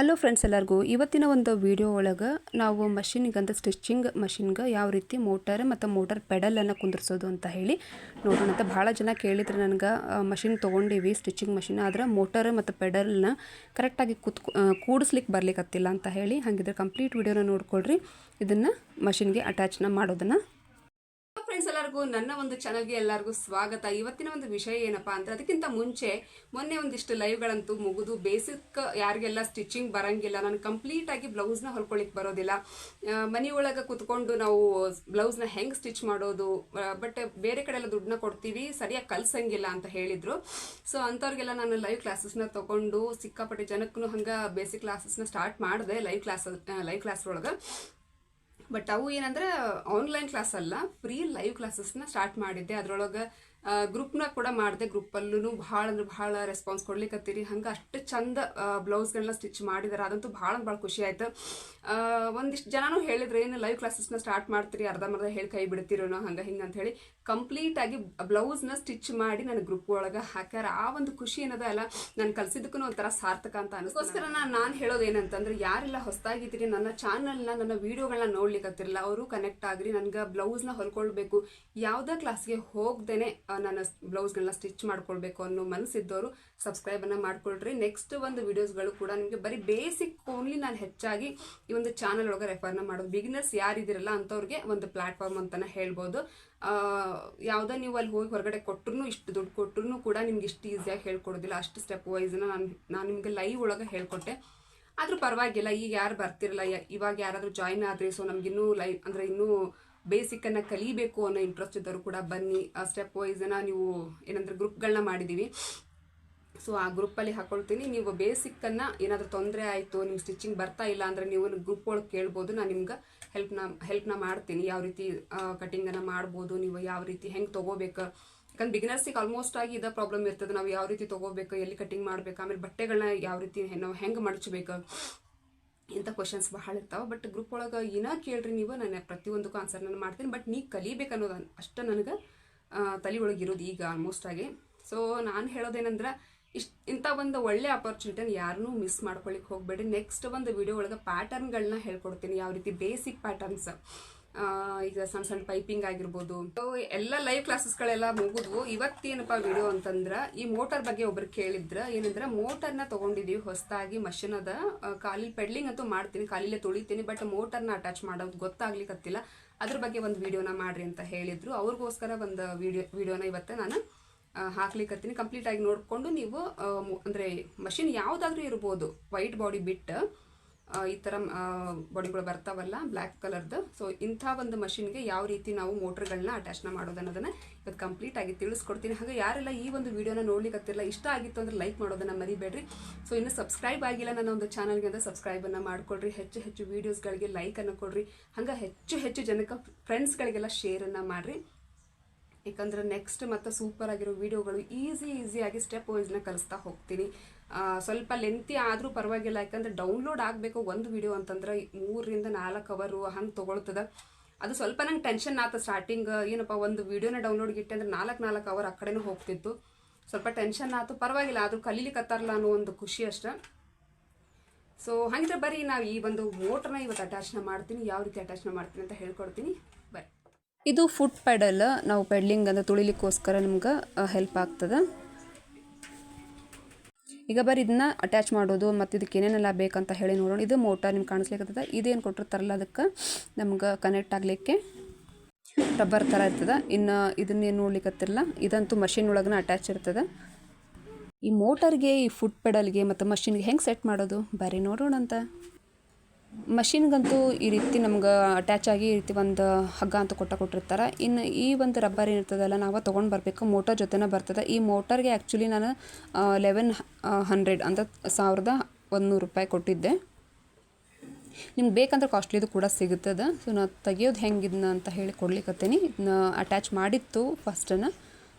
Hello friends ಎಲ್ಲರಿಗೂ. ಇವತ್ತಿನ ಒಂದು ವಿಡಿಯೋ ಒಳಗೆ ನಾವು ಮಷಿನಿಗೆ ಅಂದರೆ ಸ್ಟಿಚಿಂಗ್ ಮಷಿನ್ಗೆ ಯಾವ ರೀತಿ ಮೋಟರ್ ಮತ್ತು ಮೋಟರ್ ಪೆಡಲನ್ನು ಕುಂದಿರ್ಸೋದು ಅಂತ ಹೇಳಿ ನೋಡೋಣ ಅಂತ. ಭಾಳ ಜನ ಕೇಳಿದ್ರೆ ನನಗೆ ಮಷಿನ್ ತೊಗೊಂಡೀವಿ ಸ್ಟಿಚಿಂಗ್ ಮಷಿನ್ ಆದರೆ ಮೋಟರ್ ಮತ್ತು ಪೆಡಲ್ನ ಕರೆಕ್ಟಾಗಿ ಕುತ್ ಕೂಡಿಸ್ಲಿಕ್ಕೆ ಬರ್ಲಿಕ್ಕತ್ತಿಲ್ಲ ಅಂತ ಹೇಳಿ ಹಾಗಿದ್ರೆ ಕಂಪ್ಲೀಟ್ ವಿಡಿಯೋನ ನೋಡ್ಕೊಳ್ರಿ. ಇದನ್ನು ಮಷಿನ್ಗೆ ಅಟ್ಯಾಚ್ನ ಮಾಡೋದನ್ನು ಎಲ್ಲರಿಗೂ, ನನ್ನ ಒಂದು ಚಾನಲ್ಗೆ ಎಲ್ಲರಿಗೂ ಸ್ವಾಗತ. ಇವತ್ತಿನ ಒಂದು ವಿಷಯ ಏನಪ್ಪಾ ಅಂದ್ರೆ, ಅದಕ್ಕಿಂತ ಮುಂಚೆ ಮೊನ್ನೆ ಒಂದಿಷ್ಟು ಲೈವ್ಗಳಂತೂ ಮುಗಿದು, ಬೇಸಿಕ್ ಯಾರಿಗೆಲ್ಲ ಸ್ಟಿಚಿಂಗ್ ಬರಂಗಿಲ್ಲ, ನಾನು ಕಂಪ್ಲೀಟ್ ಆಗಿ ಬ್ಲೌಸ್ನ ಹೊಲ್ಕೊಳಿಕ್ ಬರೋದಿಲ್ಲ. ಮನೆಯೊಳಗೆ ಕುತ್ಕೊಂಡು ನಾವು ಬ್ಲೌಸ್ನ ಹೆಂಗೆ ಸ್ಟಿಚ್ ಮಾಡೋದು ಬಟ್ ಬೇರೆ ಕಡೆ ಎಲ್ಲ ದುಡ್ಡನ್ನ ಕೊಡ್ತೀವಿ, ಸರಿಯಾಗಿ ಕಲ್ಸಂಗಿಲ್ಲ ಅಂತ ಹೇಳಿದ್ರು. ಸೊ ಅಂಥವ್ರಿಗೆಲ್ಲ ನಾನು ಲೈವ್ ಕ್ಲಾಸಸ್ನ ತಗೊಂಡು, ಸಿಕ್ಕಾಪಟ್ಟೆ ಜನಕ್ಕೂ ಹಂಗೆ ಬೇಸಿಕ್ ಕ್ಲಾಸಸ್ನ ಸ್ಟಾರ್ಟ್ ಮಾಡಿದೆ ಲೈವ್ ಕ್ಲಾಸ್ ಲೈವ್ ಕ್ಲಾಸ್ ಒಳಗೆ ಬಟ್ ಅವು ಏನಂದ್ರೆ ಆನ್ಲೈನ್ ಕ್ಲಾಸ್ ಅಲ್ಲ ಫ್ರೀ ಲೈವ್ ಕ್ಲಾಸಸ್ನ ಸ್ಟಾರ್ಟ್ ಮಾಡಿದ್ದೆ. ಅದ್ರೊಳಗೆ ಗ್ರೂಪ್ನ ಕೂಡ ಮಾಡಿದೆ ಗ್ರೂಪಲ್ಲೂ ಭಾಳ ಅಂದ್ರೆ ಭಾಳ ರೆಸ್ಪಾನ್ಸ್ ಕೊಡ್ಲಿಕ್ಕತ್ತೀರಿ ಹಂಗೆ ಅಷ್ಟು ಚಂದ ಬ್ಲೌಸ್ಗಳನ್ನ ಸ್ಟಿಚ್ ಮಾಡಿದಾರೆ. ಅದಂತೂ ಭಾಳ ಭಾಳ ಖುಷಿ ಆಯ್ತು. ಒಂದಿಷ್ಟು ಜನನು ಹೇಳಿದ್ರೆ, ಏನು ಲೈವ್ ಕ್ಲಾಸಸ್ನ ಸ್ಟಾರ್ಟ್ ಮಾಡ್ತೀರಿ? ಅರ್ಧಂಬರ್ಧ ಹೇಳಿ ಕೈ ಬಿಡ್ತಿರೋನೋ ಹಂಗೆ ಹಿಂಗೆ ಅಂತ ಹೇಳಿ ಕಂಪ್ಲೀಟ್ ಆಗಿ ಬ್ಲೌಸ್ನ ಸ್ಟಿಚ್ ಮಾಡಿ ನನ್ನ ಗ್ರೂಪ್ ಒಳಗೆ ಹಾಕ್ಯಾರ. ಆ ಒಂದು ಖುಷಿ ಏನದ ಅಲ್ಲ, ನಾನು ಕಲಿಸಿದ್ದಕ್ಕೂ ಒಂಥರ ಸಾರ್ಥಕ ಅಂತ ಅನಿಸ್ಕೋಸ್ಕರ ನಾನು ಹೇಳೋದು ಏನಂತಂದ್ರೆ, ಯಾರೆಲ್ಲ ಹೊಸದಾಗಿದ್ದೀರಿ ನನ್ನ ಚಾನಲ್ನ ನನ್ನ ವೀಡಿಯೋಗಳನ್ನ ನೋಡ್ಲಿಕ್ಕತ್ತಿರಲ್ಲ ಅವರು ಕನೆಕ್ಟ್ ಆಗ್ರಿ, ನನಗೆ ಬ್ಲೌಸ್ನ ಹೊಲ್ಕೊಳ್ಬೇಕು. ಯಾವುದೇ ಕ್ಲಾಸ್ಗೆ ಹೋಗ್ದೇನೆ ನನ್ನ ಬ್ಲೌಸ್ಗಳನ್ನ ಸ್ಟಿಚ್ ಮಾಡ್ಕೊಳ್ಬೇಕು ಅನ್ನೋ ಮನಸ್ಸಿದ್ದವರು ಸಬ್ಸ್ಕ್ರೈಬನ್ನು ಮಾಡ್ಕೊಳ್ರಿ. ನೆಕ್ಸ್ಟ್ ಒಂದು ವಿಡಿಯೋಸ್ಗಳು ಕೂಡ ನಿಮಗೆ ಬರೀ ಬೇಸಿಕ್ ಓನ್ಲಿ ನಾನು ಹೆಚ್ಚಾಗಿ ಈ ಒಂದು ಚಾನಲ್ ಒಳಗೆ ರೆಫರ್ನ ಮಾಡೋದು. ಬಿಗಿನರ್ಸ್ ಯಾರಿದ್ದೀರಲ್ಲ ಅಂಥವ್ರಿಗೆ ಒಂದು ಪ್ಲಾಟ್ಫಾರ್ಮ್ ಅಂತಾನೆ ಹೇಳ್ಬೋದು. ಯಾವುದೋ ನೀವು ಅಲ್ಲಿ ಹೋಗಿ ಹೊರಗಡೆ ಕೊಟ್ಟರು ಇಷ್ಟು ದುಡ್ಡು ಕೊಟ್ಟರು ಕೂಡ ನಿಮ್ಗೆ ಇಷ್ಟು ಈಸಿಯಾಗಿ ಹೇಳ್ಕೊಡೋದಿಲ್ಲ. ಅಷ್ಟು ಸ್ಟೆಪ್ ವೈಸ್ನ ನಾನು ನಾನು ನಿಮಗೆ ಲೈವ್ ಒಳಗೆ ಹೇಳ್ಕೊಟ್ಟೆ. ಆದರೂ ಪರವಾಗಿಲ್ಲ, ಈಗ ಯಾರು ಬರ್ತಿರಲ್ಲ ಇವಾಗ ಯಾರಾದರೂ ಜಾಯ್ನ್ ಆದರೆ ಸೊ ನಮಗಿನ್ನೂ ಲೈವ್ ಅಂದರೆ ಇನ್ನೂ ಬೇಸಿಕ್ಕನ್ನು ಕಲಿಬೇಕು ಅನ್ನೋ ಇಂಟ್ರೆಸ್ಟ್ ಇದ್ದವರು ಕೂಡ ಬನ್ನಿ. ಸ್ಟೆಪ್ ವೈಸನ್ನು ನೀವು ಏನಂದ್ರೆ ಗ್ರೂಪ್ಗಳನ್ನ ಮಾಡಿದ್ದೀವಿ ಸೊ ಆ ಗ್ರೂಪಲ್ಲಿ ಹಾಕೊಳ್ತೀನಿ. ನೀವು ಬೇಸಿಕ್ಕನ್ನು ಏನಾದರೂ ತೊಂದರೆ ಆಯಿತು ನಿಮ್ಮ ಸ್ಟಿಚಿಂಗ್ ಬರ್ತಾ ಇಲ್ಲ ಅಂದ್ರೆ ನೀವು ಗ್ರೂಪ್ ಒಳಗೆ ಕೇಳ್ಬೋದು. ನಾನು ನಿಮ್ಗೆ ಹೆಲ್ಪ್ನ ಹೆಲ್ಪ್ನ ಮಾಡ್ತೀನಿ. ಯಾವ ರೀತಿ ಕಟಿಂಗನ್ನು ಮಾಡ್ಬೋದು, ನೀವು ಯಾವ ರೀತಿ ಹೆಂಗೆ ತೊಗೋಬೇಕು? ಯಾಕಂದ್ರೆ ಬಿಗಿನರ್ಸಿಗೆ ಆಲ್ಮೋಸ್ಟ್ ಆಗಿ ಇದ ಪ್ರಾಬ್ಲಮ್ ಇರ್ತದೆ. ನಾವು ಯಾವ ರೀತಿ ತಗೋಬೇಕು, ಎಲ್ಲಿ ಕಟಿಂಗ್ ಮಾಡ್ಬೇಕು, ಆಮೇಲೆ ಬಟ್ಟೆಗಳನ್ನ ಯಾವ ರೀತಿ ನಾವು ಹೆಂಗೆ ಮಡಚಬೇಕು? ಇಂಥ ಕ್ವಶನ್ಸ್ ಬಹಳ ಇರ್ತಾವೆ ಬಟ್ ಗ್ರೂಪ್ ಒಳಗೆ ಏನೋ ಕೇಳ್ರಿ ನೀವು, ನಾನು ಪ್ರತಿಯೊಂದಕ್ಕೂ ಆನ್ಸರ್ ನಾನು ಮಾಡ್ತೀನಿ ಬಟ್ ನೀ ಕಲಿಬೇಕು ಅನ್ನೋದು ಅಷ್ಟು ನನಗೆ ತಲೆ ಒಳಗೆ ಇರೋದು ಈಗ ಆಲ್ಮೋಸ್ಟ್ ಆಗಿ. ಸೊ ನಾನು ಹೇಳೋದೇನಂದ್ರೆ, ಇಷ್ಟು ಇಂಥ ಒಂದು ಒಳ್ಳೆ ಅಪರ್ಚುನಿಟಿನ ಯಾರನ್ನೂ ಮಿಸ್ ಮಾಡ್ಕೊಳ್ಳಿಕ್ಕೆ ಹೋಗಬೇಡಿ. ನೆಕ್ಸ್ಟ್ ಒಂದು ವಿಡಿಯೋ ಒಳಗೆ ಪ್ಯಾಟರ್ನ್ಗಳನ್ನ ಹೇಳ್ಕೊಡ್ತೀನಿ, ಯಾವ ರೀತಿ ಬೇಸಿಕ್ ಪ್ಯಾಟರ್ನ್ಸ್ ಈಗ ಸಣ್ಣ ಸಣ್ಣ ಪೈಪಿಂಗ್ ಆಗಿರ್ಬೋದು. ಎಲ್ಲ ಲೈವ್ ಕ್ಲಾಸಸ್ಗಳೆಲ್ಲ ಮುಗಿದ್ವು. ಇವತ್ತೇನಪ್ಪ ವಿಡಿಯೋ ಅಂತಂದ್ರೆ, ಈ ಮೋಟರ್ ಬಗ್ಗೆ ಒಬ್ರು ಕೇಳಿದ್ರ, ಏನಂದ್ರೆ ಮೋಟರ್ನ ತೊಗೊಂಡಿದ್ದೀವಿ ಹೊಸದಾಗಿ ಮಷಿನ್ ಅದ. ಖಾಲಿ ಪೆಡ್ಲಿಂಗ್ ಅಂತೂ ಮಾಡ್ತೀನಿ, ಕಾಲಿಲ್ಲೇ ತೊಳಿತೀನಿ ಬಟ್ ಮೋಟರ್ನ ಅಟ್ಯಾಚ್ ಮಾಡೋದು ಗೊತ್ತಾಗ್ಲಿಕ್ಕತ್ತಿಲ್ಲ ಅದ್ರ ಬಗ್ಗೆ ಒಂದು ವಿಡಿಯೋನ ಮಾಡ್ರಿ ಅಂತ ಹೇಳಿದ್ರು. ಅವ್ರಿಗೋಸ್ಕರ ಒಂದು ವಿಡಿಯೋ ವಿಡಿಯೋನ ಇವತ್ತು ನಾನು ಹಾಕ್ಲಿಕ್ಕತ್ತೀನಿ ಕಂಪ್ಲೀಟ್ ಆಗಿ ನೋಡಿಕೊಂಡು ನೀವು ಅಂದರೆ ಮಷಿನ್ ಯಾವುದಾದ್ರೂ ಇರ್ಬೋದು ವೈಟ್ ಬಾಡಿ ಬಿಟ್ಟು ಈ ಥರ ಬಾಡಿಗಳು ಬರ್ತಾವಲ್ಲ ಬ್ಲ್ಯಾಕ್ ಕಲರ್ದು ಸೊ ಇಂಥ ಒಂದು ಮಷಿನ್ಗೆ ಯಾವ ರೀತಿ ನಾವು ಮೋಟ್ರ್ಗಳನ್ನ ಅಟ್ಯಾಚ್ನ ಮಾಡೋದು ಅನ್ನೋದನ್ನು ಇವತ್ತು ಕಂಪ್ಲೀಟ್ ಆಗಿ ತಿಳಿಸ್ಕೊಡ್ತೀನಿ. ಹಾಗೆ ಯಾರೆಲ್ಲ ಈ ಒಂದು ವಿಡಿಯೋನ ನೋಡ್ಲಿಕ್ಕತ್ತಿರಲ್ಲ ಇಷ್ಟ ಆಗಿತ್ತು ಅಂದ್ರೆ ಲೈಕ್ ಮಾಡೋದನ್ನು ಮರಿಬೇಡ್ರಿ. ಸೊ ಇನ್ನು ಸಬ್ಸ್ಕ್ರೈಬ್ ಆಗಿಲ್ಲ ನನ್ನ ಒಂದು ಚಾನಲ್ಗೆ ಅಂತ ಸಬ್ಸ್ಕ್ರೈಬನ್ನು ಮಾಡ್ಕೊಳ್ರಿ ಹೆಚ್ಚು ಹೆಚ್ಚು ವೀಡಿಯೋಸ್ಗಳಿಗೆ ಲೈಕನ್ನು ಕೊಡ್ರಿ. ಹಂಗೆ ಹೆಚ್ಚು ಹೆಚ್ಚು ಜನಕ್ಕೆ ಫ್ರೆಂಡ್ಸ್ಗಳಿಗೆಲ್ಲ ಶೇರನ್ನು ಮಾಡಿರಿ. ಯಾಕಂದ್ರೆ ನೆಕ್ಸ್ಟ್ ಮತ್ತು ಸೂಪರ್ ಆಗಿರೋ ವಿಡಿಯೋಗಳು ಈಸಿ ಈಸಿಯಾಗಿ ಸ್ಟೆಪ್ ವೈಸ್ನ ಕಲಿಸ್ತಾ ಹೋಗ್ತೀನಿ. ಸ್ವಲ್ಪ ಲೆಂತಿ ಆದರೂ ಪರವಾಗಿಲ್ಲ. ಯಾಕಂದ್ರೆ ಡೌನ್ಲೋಡ್ ಆಗಬೇಕು ಒಂದು ವಿಡಿಯೋ ಅಂತಂದ್ರೆ ಮೂರರಿಂದ ನಾಲ್ಕು ಅವರು ಹಂಗೆ ತೊಗೊಳ್ತದೆ. ಅದು ಸ್ವಲ್ಪ ನಂಗೆ ಟೆನ್ಷನ್ ಆತ ಸ್ಟಾರ್ಟಿಂಗ್ ಏನಪ್ಪ, ಒಂದು ವಿಡಿಯೋನ ಡೌನ್ಲೋಡ್ ಇಟ್ಟೆ ಅಂದ್ರೆ ನಾಲ್ಕು ನಾಲ್ಕು ಅವರ್ ಆ ಕಡೆನೂ ಹೋಗ್ತಿತ್ತು. ಸ್ವಲ್ಪ ಟೆನ್ಷನ್ ಆಯ್ತು ಪರವಾಗಿಲ್ಲ, ಆದರೂ ಕಲೀಲಿಕ್ಕತ್ತಾರಲ್ಲ ಅನ್ನೋ ಒಂದು ಖುಷಿ ಅಷ್ಟೆ. ಸೊ ಹಾಗಿದ್ರೆ ಬರೀ ನಾವು ಈ ಒಂದು ಮೋಟ್ರನ್ನ ಇವತ್ತು ಅಟ್ಯಾಚ್ನ ಮಾಡ್ತೀನಿ, ಯಾವ ರೀತಿ ಅಟ್ಯಾಚ್ನ ಮಾಡ್ತೀನಿ ಅಂತ ಹೇಳ್ಕೊಡ್ತೀನಿ. ಬರೀ ಇದು ಫುಟ್ ಪೆಡಲ್ ನಾವು ಪೆಡ್ಲಿಂಗ್ ಅಂತ ತುಳಿಲಿಕ್ಕೋಸ್ಕರ ನಿಮ್ಗೆ ಹೆಲ್ಪ್ ಆಗ್ತದೆ. ಈಗ ಬರೀ ಇದನ್ನ ಅಟ್ಯಾಚ್ ಮಾಡೋದು ಮತ್ತು ಇದಕ್ಕೆ ಏನೇನೆಲ್ಲ ಬೇಕಂತ ಹೇಳಿ ನೋಡೋಣ. ಇದು ಮೋಟಾರ್ ನಿಮ್ಗೆ ಕಾಣಿಸ್ಲಿಕ್ಕೆ ಇದೇನು ಕೊಟ್ಟಿರ್ತಾರಲ್ಲ ಅದಕ್ಕೆ. ನಮ್ಗೆ ಕನೆಕ್ಟ್ ಆಗಲಿಕ್ಕೆ ರಬ್ಬರ್ ಥರ ಇರ್ತದೆ. ಇನ್ನು ಇದನ್ನೇನು ನೋಡ್ಲಿಕ್ಕತ್ತಿರಲ್ಲ ಇದಂತೂ ಮಷಿನ್ ಒಳಗನ ಅಟ್ಯಾಚ್ ಇರ್ತದೆ. ಈ ಮೋಟರ್ಗೆ ಈ ಫುಟ್ ಪೆಡಲ್ಗೆ ಮತ್ತು ಮಷಿನ್ಗೆ ಹೆಂಗೆ ಸೆಟ್ ಮಾಡೋದು? ಬರೀ ನೋಡೋಣ ಅಂತ ಮಷಿನ್ಗಂತೂ ಈ ರೀತಿ ನಮ್ಗೆ ಅಟ್ಯಾಚ್ ಆಗಿ ಈ ರೀತಿ ಒಂದು ಹಗ್ಗ ಅಂತ ಕೊಟ್ಟ ಕೊಟ್ಟಿರ್ತಾರೆ. ಇನ್ನು ಈ ಒಂದು ರಬ್ಬರ್ ಏನಿರ್ತದಲ್ಲ, ನಾವು ತೊಗೊಂಡು ಬರಬೇಕು. ಮೋಟರ್ ಜೊತೆನೇ ಬರ್ತದೆ. ಈ ಮೋಟರ್ಗೆ ಆ್ಯಕ್ಚುಲಿ ನಾನು ಲೆವೆನ್ ಹಂಡ್ರೆಡ್ ಅಂದರೆ ಸಾವಿರದ ಒಂದುನೂರು ರೂಪಾಯಿ ಕೊಟ್ಟಿದ್ದೆ. ನಿಮ್ಗೆ ಬೇಕಂದ್ರೆ ಕಾಸ್ಟ್ಲಿದು ಕೂಡ ಸಿಗುತ್ತದೆ. ಸೊ ನಾನು ತೆಗಿಯೋದು ಹೆಂಗೆ ಇದನ್ನ ಅಂತ ಹೇಳಿ ಕೊಡ್ಲಿಕ್ಕತ್ತೀನಿ ಇದನ್ನ ಅಟ್ಯಾಚ್ ಮಾಡಿತ್ತು ಫಸ್ಟನ್ನು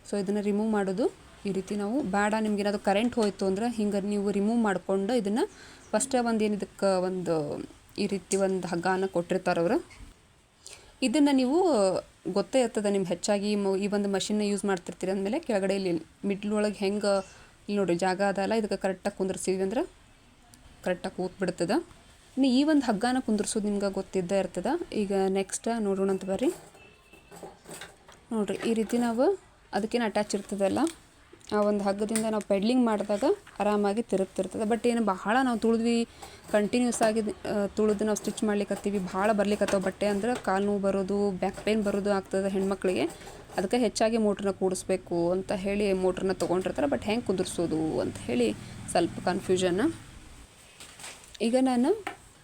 ಸೊ ಇದನ್ನು ರಿಮೂವ್ ಮಾಡೋದು. ಈ ರೀತಿ ನಾವು ಬೇಡ ನಿಮ್ಗೆ ಏನಾದರೂ ಕರೆಂಟ್ ಹೋಯಿತು ಅಂದ್ರೆ ಹಿಂಗೆ ನೀವು ರಿಮೂವ್ ಮಾಡಿಕೊಂಡು ಇದನ್ನು ಫಸ್ಟೇ ಒಂದು ಏನು ಇದಕ್ಕೆ, ಒಂದು ಈ ರೀತಿ ಒಂದು ಹಗ್ಗನ ಕೊಟ್ಟಿರ್ತಾರೆ ಅವರು. ಇದನ್ನು ನೀವು ಗೊತ್ತೇ ಇರ್ತದೆ ನಿಮ್ಗೆ ಹೆಚ್ಚಾಗಿ ಈ ಒಂದು ಮಷಿನ್ನ ಯೂಸ್ ಮಾಡ್ತಿರ್ತೀರಿ ಅಂದಮೇಲೆ ಕೆಳಗಡೆ ಇಲ್ಲಿ ಮಿಡ್ಲ್ ಒಳಗೆ ಹೆಂಗೆ ಇಲ್ಲಿ ನೋಡಿರಿ ಜಾಗ ಅದಲ್ಲ ಇದಕ್ಕೆ ಕರೆಕ್ಟಾಗಿ ಕುಂದ್ರಿಸಿದ್ವಿ ಅಂದ್ರೆ ಕರೆಕ್ಟಾಗಿ ಕೂತ್ಬಿಡ್ತದೆ. ಇನ್ನು ಈ ಒಂದು ಹಗ್ಗನ ಕುಂದ್ರಿಸೋದು ನಿಮ್ಗೆ ಗೊತ್ತಿದ್ದೇ ಇರ್ತದೆ. ಈಗ ನೆಕ್ಸ್ಟ್ ನೋಡೋಣ ಅಂತ ಬರ್ರಿ. ನೋಡಿರಿ, ಈ ರೀತಿ ನಾವು ಅದಕ್ಕೇನು ಅಟ್ಯಾಚ್ ಇರ್ತದಲ್ಲ ಆ ಒಂದು ಹಗ್ಗದಿಂದ ನಾವು ಪೆಡ್ಲಿಂಗ್ ಮಾಡಿದಾಗ ಆರಾಮಾಗಿ ತಿರುಗ್ತಿರ್ತದೆ. ಬಟ್ ಏನು ಬಹಳ ನಾವು ತುಳಿದ್ವಿ ಕಂಟಿನ್ಯೂಸ್ ಆಗಿ ತುಳಿದು ನಾವು ಸ್ಟಿಚ್ ಮಾಡ್ಲಿಕ್ಕತ್ತೀವಿ ಭಾಳ ಬರ್ಲಿಕ್ಕತ್ತವ ಬಟ್ಟೆ ಅಂದ್ರೆ ಕಾಲು ನೋವು ಬರೋದು ಬ್ಯಾಕ್ ಪೇನ್ ಬರೋದು ಆಗ್ತದೆ ಹೆಣ್ಮಕ್ಳಿಗೆ. ಅದಕ್ಕೆ ಹೆಚ್ಚಾಗಿ ಮೋಟ್ರನ್ನ ಕೂಡಿಸ್ಬೇಕು ಅಂತ ಹೇಳಿ ಮೋಟ್ರನ್ನ ತೊಗೊಂಡಿರ್ತಾರೆ. ಬಟ್ ಹೆಂಗೆ ಕುದುರಿಸೋದು ಅಂತ ಹೇಳಿ ಸ್ವಲ್ಪ ಕನ್ಫ್ಯೂಷನ್ ಈಗ ನಾನು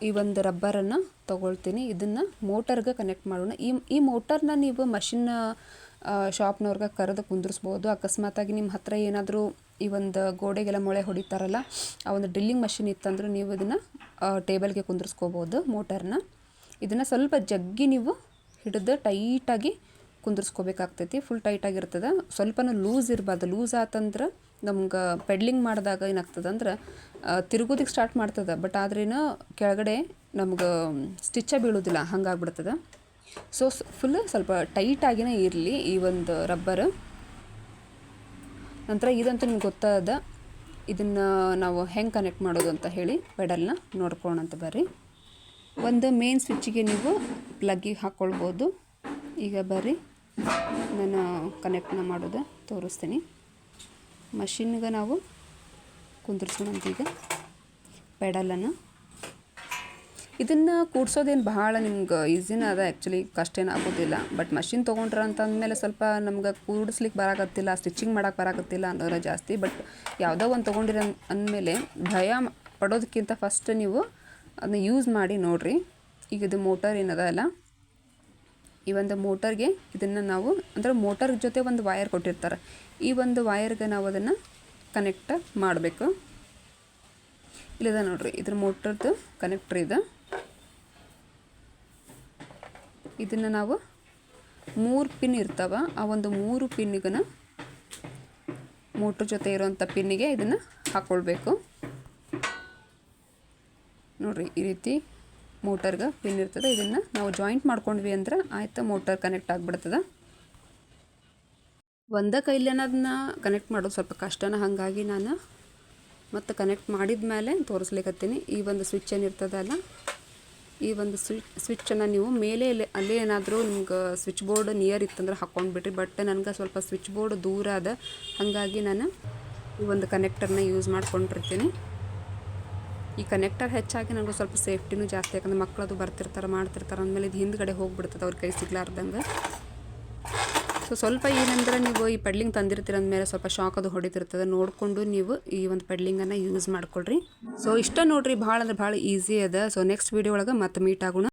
ಈ ಒಂದು ರಬ್ಬರನ್ನು ತೊಗೊಳ್ತೀನಿ. ಇದನ್ನು ಮೋಟರ್ಗೆ ಕನೆಕ್ಟ್ ಮಾಡೋಣ. ಈ ಈ ಮೋಟರ್ನ ನೀವು ಮಷಿನ್ ಶಾಪ್ನವ್ರಿಗೆ ಕರೆದು ಕುಂದಿರ್ಸ್ಬೋದು. ಅಕಸ್ಮಾತಾಗಿ ನಿಮ್ಮ ಹತ್ರ ಏನಾದರೂ ಈ ಒಂದು ಗೋಡೆಗೆಲ್ಲ ಮೊಳೆ ಹೊಡಿತಾರಲ್ಲ, ಆ ಒಂದು ಡ್ರಿಲ್ಲಿಂಗ್ ಮಷಿನ್ ಇತ್ತಂದ್ರೆ ನೀವು ಇದನ್ನು ಟೇಬಲ್ಗೆ ಕುಂದಿರಿಸ್ಕೋಬೋದು ಮೋಟರ್ನ. ಇದನ್ನು ಸ್ವಲ್ಪ ಜಗ್ಗಿ ನೀವು ಹಿಡಿದು ಟೈಟಾಗಿ ಕುಂದಿರ್ಸ್ಕೋಬೇಕಾಗ್ತೈತಿ. ಫುಲ್ ಟೈಟಾಗಿರ್ತದೆ. ಸ್ವಲ್ಪನೂ ಲೂಸ್ ಇರಬಾರ್ದು. ಲೂಸ್ ಆತಂದ್ರೆ ನಮ್ಗೆ ಪೆಡ್ಲಿಂಗ್ ಮಾಡಿದಾಗ ಏನಾಗ್ತದೆ ಅಂದ್ರೆ ತಿರುಗೋದಕ್ಕೆ ಸ್ಟಾರ್ಟ್ ಮಾಡ್ತದೆ. ಬಟ್ ಆದ್ರೇನು ಕೆಳಗಡೆ ನಮ್ಗೆ ಸ್ಟಿಚ್ಚೇ ಬೀಳೋದಿಲ್ಲ. ಹಂಗಾಗ್ಬಿಡ್ತದೆ. ಸೊ ಫುಲ್ ಸ್ವಲ್ಪ ಟೈಟಾಗಿನೇ ಇರಲಿ ಈ ಒಂದು ರಬ್ಬರ್ ನಂತರ ಇದಂತೂ ನಿಮ್ಗೆ ಗೊತ್ತಾದ, ಇದನ್ನು ನಾವು ಹೆಂಗೆ ಕನೆಕ್ಟ್ ಮಾಡೋದು ಅಂತ ಹೇಳಿ ಪೆಡಲ್ನ ನೋಡ್ಕೊಳ್ಳೋಣ ಅಂತ ಬರ್ರಿ. ಒಂದು ಮೇನ್ ಸ್ವಿಚ್ಚಿಗೆ ನೀವು ಪ್ಲಗ್ಗಿಗೆ ಹಾಕ್ಕೊಳ್ಬೋದು ಈಗ ಬರ್ರಿ ನಾನು ಕನೆಕ್ಟ್ನ ಮಾಡೋದು ತೋರಿಸ್ತೀನಿ. ಮಷಿನ್ಗೆ ನಾವು ಕುಂದಿರ್ಸೋಣಂತ ಈಗ ಪೆಡಲನ್ನು ಇದನ್ನು ಕೂಡ್ಸೋದೇನು ಭಾಳ ನಿಮ್ಗೆ ಈಸಿನ ಅದ. ಆ್ಯಕ್ಚುಲಿ ಕಷ್ಟ ಏನು ಆಗೋದಿಲ್ಲ. ಬಟ್ ಮಷಿನ್ ತೊಗೊಂಡ್ರೆ ಅಂತ ಅಂದಮೇಲೆ ಸ್ವಲ್ಪ ನಮ್ಗೆ ಕೂಡಿಸ್ಲಿಕ್ಕೆ ಬರಾಕತ್ತಿಲ್ಲ ಸ್ಟಿಚಿಂಗ್ ಮಾಡಕ್ಕೆ ಬರಾಕತ್ತಿಲ್ಲ ಅಂದ್ರೆ ಜಾಸ್ತಿ. ಬಟ್ ಯಾವುದೋ ಒಂದು ತೊಗೊಂಡಿರ ಅಂದಮೇಲೆ ಭಯ ಪಡೋದಕ್ಕಿಂತ ಫಸ್ಟ್ ನೀವು ಅದನ್ನ ಯೂಸ್ ಮಾಡಿ ನೋಡಿರಿ. ಈಗ ಇದು ಮೋಟರ್ ಏನದ ಅಲ್ಲ? ಈ ಒಂದು ಮೋಟರ್ಗೆ ಇದನ್ನು ನಾವು, ಅಂದರೆ ಮೋಟರ್ ಜೊತೆ ಒಂದು ವೈರ್ ಕೊಟ್ಟಿರ್ತಾರೆ. ಈ ಒಂದು ವೈರ್ಗೆ ನಾವು ಅದನ್ನು ಕನೆಕ್ಟ್ ಮಾಡಬೇಕು. ಇಲ್ಲದ ನೋಡಿರಿ, ಇದ್ರ ಮೋಟರ್ದು ಕನೆಕ್ಟ್ರ್ ಇದೆ. ಇದನ್ನು ನಾವು ಮೂರು ಪಿನ್ ಇರ್ತಾವ. ಆ ಒಂದು ಮೂರು ಪಿನ್ನಿಗನ ಮೋಟ್ರ್ ಜೊತೆ ಇರೋವಂಥ ಪಿನ್ನಿಗೆ ಇದನ್ನು ಹಾಕ್ಕೊಳ್ಬೇಕು ನೋಡಿರಿ, ಈ ರೀತಿ ಮೋಟರ್ಗೆ ಪಿನ್ ಇರ್ತದೆ. ಇದನ್ನು ನಾವು ಜಾಯಿಂಟ್ ಮಾಡ್ಕೊಂಡ್ವಿ ಅಂದ್ರೆ ಆಯ್ತು ಮೋಟರ್ ಕನೆಕ್ಟ್ ಆಗಿಬಿಡ್ತದೆ. ಒಂದೇ ಕೈಲೇನ ಅದನ್ನ ಕನೆಕ್ಟ್ ಮಾಡೋದು ಸ್ವಲ್ಪ ಕಷ್ಟನ ಹಾಗಾಗಿ ನಾನು ಮತ್ತು ಕನೆಕ್ಟ್ ಮಾಡಿದ ಮೇಲೆ ತೋರಿಸ್ಲಿಕ್ಕತ್ತೀನಿ ಈ ಒಂದು ಸ್ವಿಚ್ ಏನಿರ್ತದಲ್ಲ ಈ ಒಂದು ಸ್ವಿಚ್ ಸ್ವಿಚ್ಚನ್ನು ನೀವು ಮೇಲೆ ಅಲ್ಲೇ ಏನಾದರೂ ನಿಮ್ಗೆ ಸ್ವಿಚ್ ಬೋರ್ಡ್ ನಿಯರ್ ಇತ್ತಂದ್ರೆ ಹಾಕ್ಕೊಂಡ್ಬಿಟ್ರಿ ಬಟ್ ನನಗೆ ಸ್ವಲ್ಪ ಸ್ವಿಚ್ ಬೋರ್ಡ್ ದೂರ ಅದ. ಹಾಗಾಗಿ ನಾನು ಈ ಒಂದು ಕನೆಕ್ಟರ್ನ ಯೂಸ್ ಮಾಡ್ಕೊಂಡಿರ್ತೀನಿ. ಈ ಕನೆಕ್ಟರ್ ಹೆಚ್ಚಾಗಿ ನನಗೆ ಸ್ವಲ್ಪ ಸೇಫ್ಟಿನೂ ಜಾಸ್ತಿ. ಯಾಕಂದ್ರೆ ಮಕ್ಕಳದು ಬರ್ತಿರ್ತಾರೆ, ಮಾಡ್ತಿರ್ತಾರೆ, ಅಂದಮೇಲೆ ಇದು ಹಿಂದ್ಗಡೆ ಹೋಗ್ಬಿಡ್ತದೆ ಅವ್ರ ಕೈ ಸಿಗ್ಲಾರ್ದಂಗೆ. ಸೊ ಸ್ವಲ್ಪ ಏನಂದ್ರೆ ನೀವು ಈ ಪೆಡ್ಲಿಂಗ್ ತಂದಿರ್ತೀರ ಅಂದಮೇಲೆ ಸ್ವಲ್ಪ ಶಾಕ್ ಅದು ಹೊಡಿತಿರ್ತದೆ. ನೋಡಿಕೊಂಡು ನೀವು ಈ ಒಂದು ಪೆಡ್ಲಿಂಗನ್ನು ಯೂಸ್ ಮಾಡ್ಕೊಳ್ರಿ. ಸೊ ಇಷ್ಟ ನೋಡ್ರಿ, ಭಾಳ ಅಂದ್ರೆ ಭಾಳ ಈಸಿ ಅದ. ಸೊ ನೆಕ್ಸ್ಟ್ ವೀಡಿಯೋ ಒಳಗೆ ಮತ್ತೆ ಮೀಟ್ ಆಗೋಣ.